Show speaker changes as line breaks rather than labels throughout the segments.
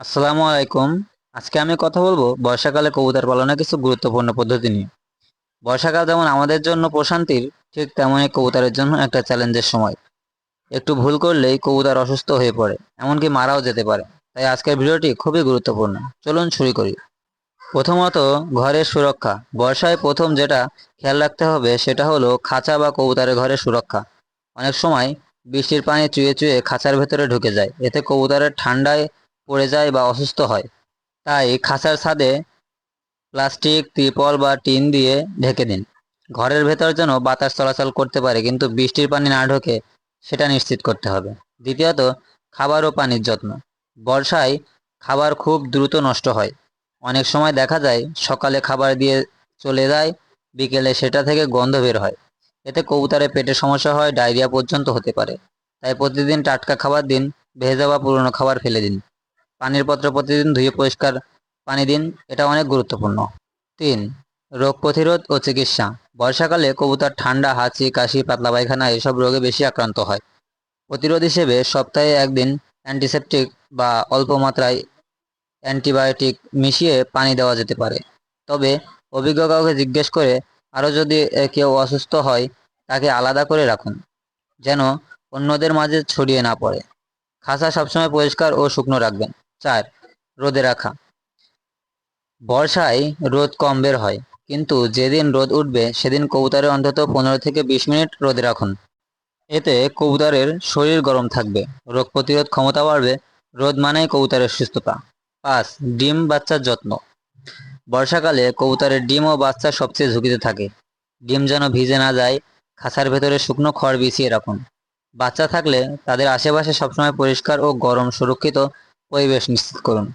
আসসালামু আলাইকুম। আজকে আমি কথা বলব বর্ষাকালে কবুতর পালনের কিছু গুরুত্বপূর্ণ পদ্ধতি নিয়ে। বর্ষাকাল যেমন আমাদের জন্য প্রশান্তির, ঠিক তেমনই কবুতরের জন্য একটা চ্যালেঞ্জের সময়। একটু ভুল করলেই কবুতর অসুস্থ হয়ে পড়ে, এমনকি মারাও যেতে পারে। তাই আজকের ভিডিওটি খুবই গুরুত্বপূর্ণ। চলুন শুরু করি। প্রথমত, ঘরের সুরক্ষা। বর্ষায় প্রথম যেটা খেয়াল রাখতে হবে সেটা হলো খাঁচা বা কবুতরের ঘরের সুরক্ষা। অনেক সময় বৃষ্টির পানি চুয়ে চুয়ে খাঁচার ভেতরে ঢুকে যায়। এতে কবুতরের ঠান্ডায় পড়ে যায় বা অসুস্থ হয়। তাই খাঁচার ছাদে প্লাস্টিক, ত্রিপল বা টিন দিয়ে ঢেকে দিন। ঘরের ভেতর যেন বাতাস চলাচল করতে পারে, কিন্তু বৃষ্টির পানি না ঢোকে সেটা নিশ্চিত করতে হবে। দ্বিতীয়ত, খাবার ও পানির যত্ন। বর্ষায় খাবার খুব দ্রুত নষ্ট হয়। অনেক সময় দেখা যায়, সকালে খাবার দিয়ে চলে যায়, বিকেলে সেটা থেকে গন্ধ বের হয়। এতে কবুতরের পেটের সমস্যা হয়, ডায়রিয়া পর্যন্ত হতে পারে। তাই প্রতিদিন টাটকা খাবার দিন, ভেজা বা পুরনো খাবার ফেলে দিন। পানির পাত্র প্রতিদিন ধুয়ে পরিষ্কার পানি দিন, এটা অনেক গুরুত্বপূর্ণ। তিন, রোগ প্রতিরোধ ও চিকিৎসা। বর্ষাকালে কবুতর ঠান্ডা, হাঁচি, কাশি, পাতলা পায়খানা এসব রোগে বেশি আক্রান্ত হয়। প্রতিরোধ হিসেবে সপ্তাহে একদিন অ্যান্টিসেপটিক বা অল্প মাত্রায় অ্যান্টিবায়োটিক মিশিয়ে পানি দেওয়া যেতে পারে। তবে অভিজ্ঞ কাউকে জিজ্ঞেস করে আরও যদি কেউ অসুস্থ হয়, তাকে আলাদা করে রাখুন, যেন অন্যদের মাঝে ছড়িয়ে না পড়ে। খাসা সবসময় পরিষ্কার ও শুকনো রাখবেন। চার, রোদে রাখা। বর্ষায় রোদ কম বের হয়, কিন্তু যেদিন রোদ উঠবে, সেদিন কবুতরের অন্তত পনেরো থেকে বিশ মিনিট রোদে রাখুন। এতে কবুতরের শরীর গরম থাকবে, রোগ প্রতিরোধ ক্ষমতা বাড়বে, রোদ মানেই কবুতরের সুস্থতা। পাঁচ, ডিম বাচ্চার যত্ন। বর্ষাকালে কবুতরের ডিম ও বাচ্চা সবচেয়ে ঝুঁকিতে থাকে। ডিম যেন ভিজে না যায়, খাঁচার ভেতরে শুকনো খড় বিছিয়ে রাখুন। বাচ্চা থাকলে তাদের আশেপাশে সবসময় পরিষ্কার ও গরম সুরক্ষিত পরিবেশ নিশ্চিত করুন।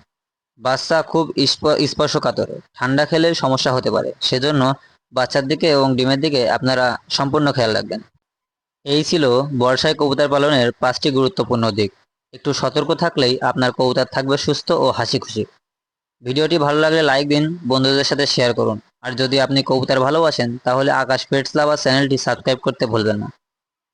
বাচ্চা খুব স্প- স্পর্শকাতর। ঠান্ডা খেলে সমস্যা হতে পারে। সেজন্য বাচ্চার দিকে এবং ডিমের দিকে আপনারা সম্পূর্ণ খেয়াল রাখবেন। এই ছিল বর্ষায় কবুতর পালনের পাঁচটি গুরুত্বপূর্ণ দিক। একটু সতর্ক থাকলেই আপনার কবুতর থাকবে সুস্থ ও হাসি খুশি ভিডিওটি ভালো লাগলে লাইক দিন, বন্ধুদের সাথে শেয়ার করুন। আর যদি আপনি কবুতর ভালোবাসেন, তাহলে আকাশ পেটস লাভার চ্যানেলটি সাবস্ক্রাইব করতে ভুলবেন না।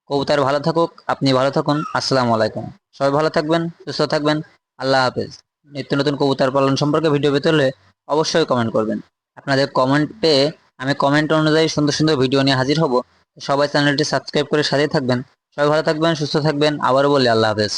কবুতর ভালো থাকুক, আপনি ভালো থাকুন। আসসালামু আলাইকুম। সবাই ভালো থাকবেন, সুস্থ থাকবেন। আল্লাহ হাফেজ। নিত্য নতুন কবুতর পালন সম্পর্কে ভিডিও পেতে হলে অবশ্যই কমেন্ট করবেন। আপনাদের কমেন্ট পেয়ে আমি কমেন্ট অনুযায়ী সুন্দর সুন্দর ভিডিও নিয়ে হাজির হব। সবাই চ্যানেলটি সাবস্ক্রাইব করে সাথে থাকবেন। সবাই ভালো থাকবেন, সুস্থ থাকবেন। আবারও বলি, আল্লাহ হাফেজ।